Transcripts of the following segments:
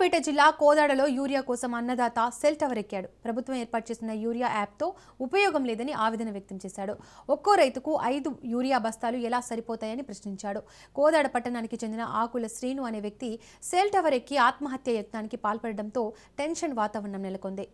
సూర్యాపేట జిల్లా కోదాడలో యూరియా కోసం అన్నదాత cell tower ఎక్కాడు. ప్రభుత్వం ఏర్పాటు చేసిన యూరియా యాప్తో ఉపయోగం లేదని ఆవేదన వ్యక్తం చేశాడు. ఒక్కో రైతుకు ఐదు యూరియా బస్తాలు ఎలా సరిపోతాయని ప్రశ్నించాడు. కోదాడ పట్టణానికి చెందిన ఆకుల శ్రీను అనే వ్యక్తి సెల్ టవర్ ఎక్కి ఆత్మహత్య యత్నానికి పాల్పడడంతో టెన్షన్ వాతావరణం నెలకొంది.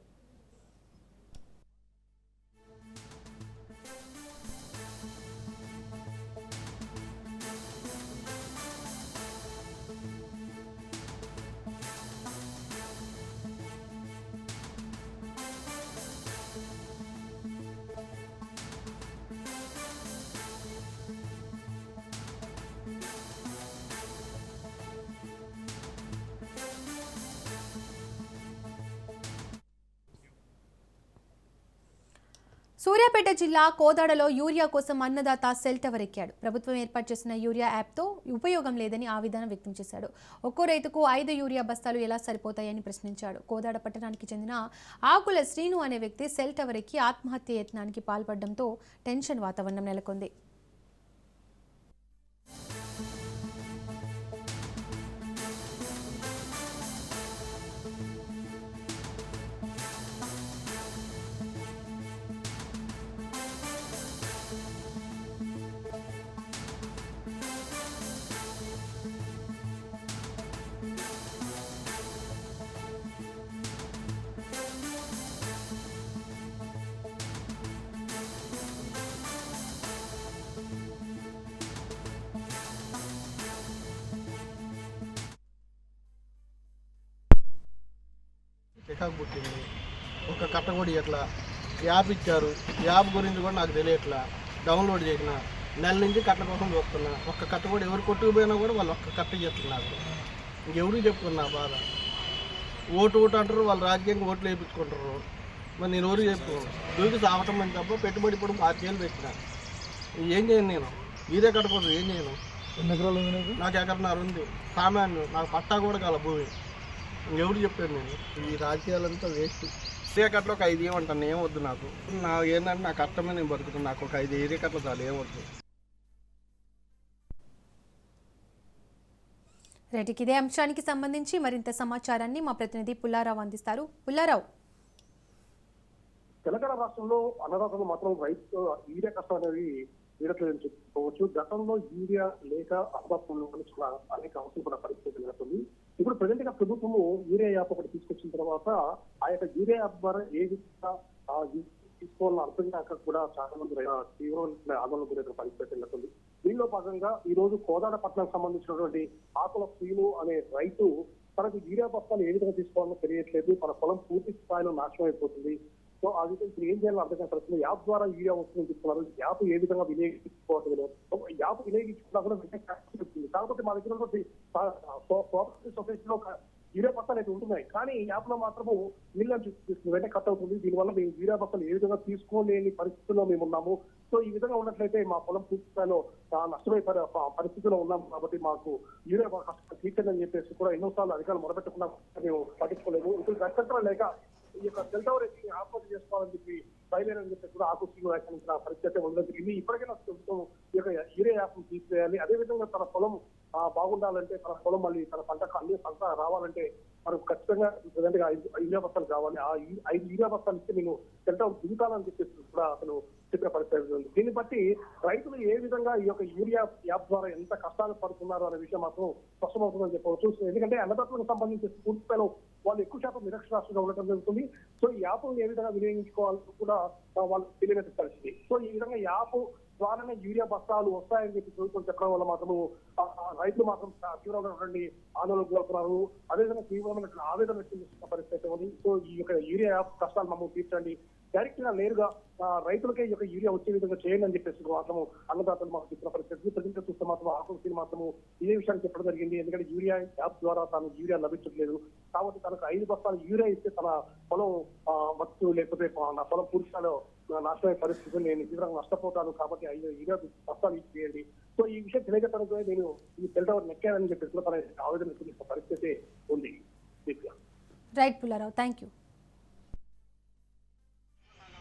సూర్యాపేట జిల్లా కోదాడలో యూరియా కోసం అన్నదాత సెల్ టవర్ ఎక్కాడు. ప్రభుత్వం ఏర్పాటు చేసిన యూరియా యాప్తో ఉపయోగం లేదని ఆవేదన వ్యక్తం చేశాడు. ఒక్కో రైతుకు ఐదు యూరియా బస్తాలు ఎలా సరిపోతాయని ప్రశ్నించాడు. కోదాడ పట్టణానికి చెందిన ఆకుల శ్రీను అనే వ్యక్తి సెల్ టవర్ ఎక్కి ఆత్మహత్య యత్నానికి పాల్పడడంతో టెన్షన్ వాతావరణం నెలకొంది. చికాకు పుట్టింది ఒక కట్ట కూడా ఇట్లా యాప్ ఇచ్చారు. యాప్ గురించి కూడా నాకు తెలియట్లా. డౌన్లోడ్ చేసిన. నెల నుంచి కట్ట కోసం చూస్తున్నా. ఒక్క కట్ట కూడా ఎవరు కొట్టుకుపోయినా కూడా వాళ్ళు ఒక్క కట్ట చేస్తున్నారు ఇంకెవరికి చెప్పుకున్నా బాధ? ఓటు ఓటు అంటారు వాళ్ళు రాజకీయంగా ఓట్లు వేయించుకుంటారు. మరి నేను ఎవరికి చెప్పుకోను దూకి సావటం అని తప్ప పెట్టుబడి ఇప్పుడు పాతికేళ్ళు పెట్టిన. ఏం చేయను నేను? ఇదే కట్టకూడదు ఏం చేయను? ఎన్ని ఎకరాలు నాకు? ఎకరన్నర ఉంది. సామాన్యం నాకు పట్టా కూడా కాల భూమి. ఎవరు చెప్పాను నేను? ఈ రాజకీయాలంతా వేస్ట్. ఏరియా కట్టలో ఒక ఐదు ఏమంటాను ఏం వద్దు నాకు. నా ఏంటంటే నాకు కష్టమే నేను బతుకుతాను నాకు ఒక ఐదు ఏరియా కట్టలు చాలు ఏం వద్దు. రైట్కి ఇదే అంశానికి సంబంధించి మరింత సమాచారాన్ని మా ప్రతినిధి పుల్లారావు అందిస్తారు. పుల్లారావు. తెలంగాణ రాష్ట్రంలో అన్నదాతలు మాత్రం రైతు యూరియా కష్టం అనేది వీడట్లేదని చెప్పుకోవచ్చు. గతంలో యూరియా లేక అన్నదాతంలో చాలా అనేక అవసరం కూడా పరిస్థితి నెలకొంది ఇప్పుడు ప్రజెంట్గా ప్రభుత్వము యూరియా యాప్ ఒకటి తీసుకొచ్చిన తర్వాత ఆ యొక్క యూరియా యాప్ ద్వారా ఏ విధంగా తీసుకోవాలని అర్థం కాక కూడా చాలా మంది తీవ్రమైన ఆందోళన గురైన పరిస్థితి నెలకొంది. దీనిలో భాగంగా ఈ రోజు కోదాడ సంబంధించినటువంటి ఆకుల శ్రీను అనే రైతు తనకు యూరియా బస్తాలు ఏ విధంగా తీసుకోవాలో తెలియట్లేదు. తన పొలం పూర్తి స్థాయిలో నాశనం అయిపోతుంది. సో అది విధంగా ఏం చేయాలో అర్థం కాదు యాప్ ద్వారా యూరియా వస్తుందని చెప్తున్నారు. యాప్ ఏ విధంగా వినియోగించుకోవట్లేదు యాప్ వినియోగించుకున్నా కూడా వెంటనే చెప్తుంది. కాకపోతే మా దగ్గర ఉన్నటువంటి కోఆపరేటివ్ సొసైటీలో ఒక యూరియా బస్తాలు అయితే ఉంటున్నాయి. కానీ యాప్లో మాత్రము నీళ్ళని చూపిస్తుంది వెంటనే కట్ అవుతుంది. దీనివల్ల మేము యూరియా బస్తాలు ఏ విధంగా తీసుకోలేని పరిస్థితుల్లో మేము ఉన్నాము. సో ఈ విధంగా ఉన్నట్లయితే మా పొలం పూర్తి నష్టపోయే పరిస్థితిలో ఉన్నాం కాబట్టి మాకు యూరియా కష్టం తీర్చండి అని చెప్పేసి కూడా ఎన్నోసార్లు అధికారులు మొదలుపెట్టుకున్నా మేము పట్టించుకోలేము ఇప్పుడు గట్టంతరం లేక ఈ యొక్క సెల్ టవర్ ఎక్కి ఆత్మహత్య చేసుకోవాలని చెప్పి బయలుదేరని చెప్పి కూడా ఆకులు వ్యాఖ్యానించిన పరిస్థితి ఉండడం జరిగింది. ఇప్పటికైనా ప్రభుత్వం ఈ యొక్క యూరియా యాప్ తీసివేయాలి. అదేవిధంగా తన పొలం బాగుండాలంటే తన పొలం మళ్ళీ తన పంటకు అన్ని పంట రావాలంటే మనకు ఖచ్చితంగా ప్రజెంట్గా ఐదు యూరియా బస్తాలు కావాలి. ఆ ఈ- ఐదు యూరియా బస్తాలు ఇస్తే నేను సెంటర్ దిగుతానని చెప్పేసి కూడా అతను చెప్పిన పరిస్థితి ఉంది. దీన్ని బట్టి రైతులు ఏ విధంగా ఈ యొక్క యూరియా యాప్ ద్వారా ఎంత కష్టాలు పడుతున్నారు అనే విషయం మాత్రం స్పష్టమవుతుందని చెప్పవచ్చు. ఎందుకంటే అన్నదాతలకు సంబంధించి పూర్తి వాళ్ళు ఎక్కువ శాతం నిరక్షరాస్యంగా ఉండటం జరుగుతుంది. సో ఈ యాప్ ఏ విధంగా వినియోగించుకోవాలని కూడా వాళ్ళు తెలియని పరిస్థితి. సో ఈ విధంగా యాప్ ద్వారానే యూరియా బస్తాలు వస్తాయని చెప్పి ప్రభుత్వం చెప్పడం వల్ల మాత్రము రైతులు మాత్రం తీవ్రమైనటువంటి ఆందోళనకు గురవుతున్నారు. అదేవిధంగా తీవ్రమైనటువంటి ఆవేదన వ్యక్తం చేస్తున్న పరిస్థితి ఉంది. సో ఈ యొక్క యూరియా కష్టాలు మమ్మల్ని తీర్చండి. డైరెక్ట్గా నేరుగా రైతులకే ఈ యొక్క యూరియా వచ్చే విధంగా చేయండి అని చెప్పేసి మాత్రము అన్నదాతలు మాకు చెప్పిన పరిస్థితి. ప్రజలు చూస్తే మాత్రం ఆకులు మాత్రం ఇదే విషయాన్ని చెప్పడం జరిగింది. ఎందుకంటే యూరియా యాప్ ద్వారా తనకు యూరియా లభించట్లేదు. కాబట్టి తనకు ఐదు బస్తాలు యూరియా ఇస్తే తన పొలం ఆ, వచ్చు లేకపోతే పొలం పూర్తిలో నాశనమైన పరిస్థితులు నేను తీవ్రంగా నష్టపోతాను కాబట్టి ఐదు యూరియా బస్తాలు ఇచ్చేయండి సో ఈ విషయం తెలియజేయడానికి నేను ఈ సెల్ టవర్ నెక్కానని చెప్పేసి తన ఆవేదన వ్యక్తం పరిస్థితి ఉంది. Right Pullarao thank you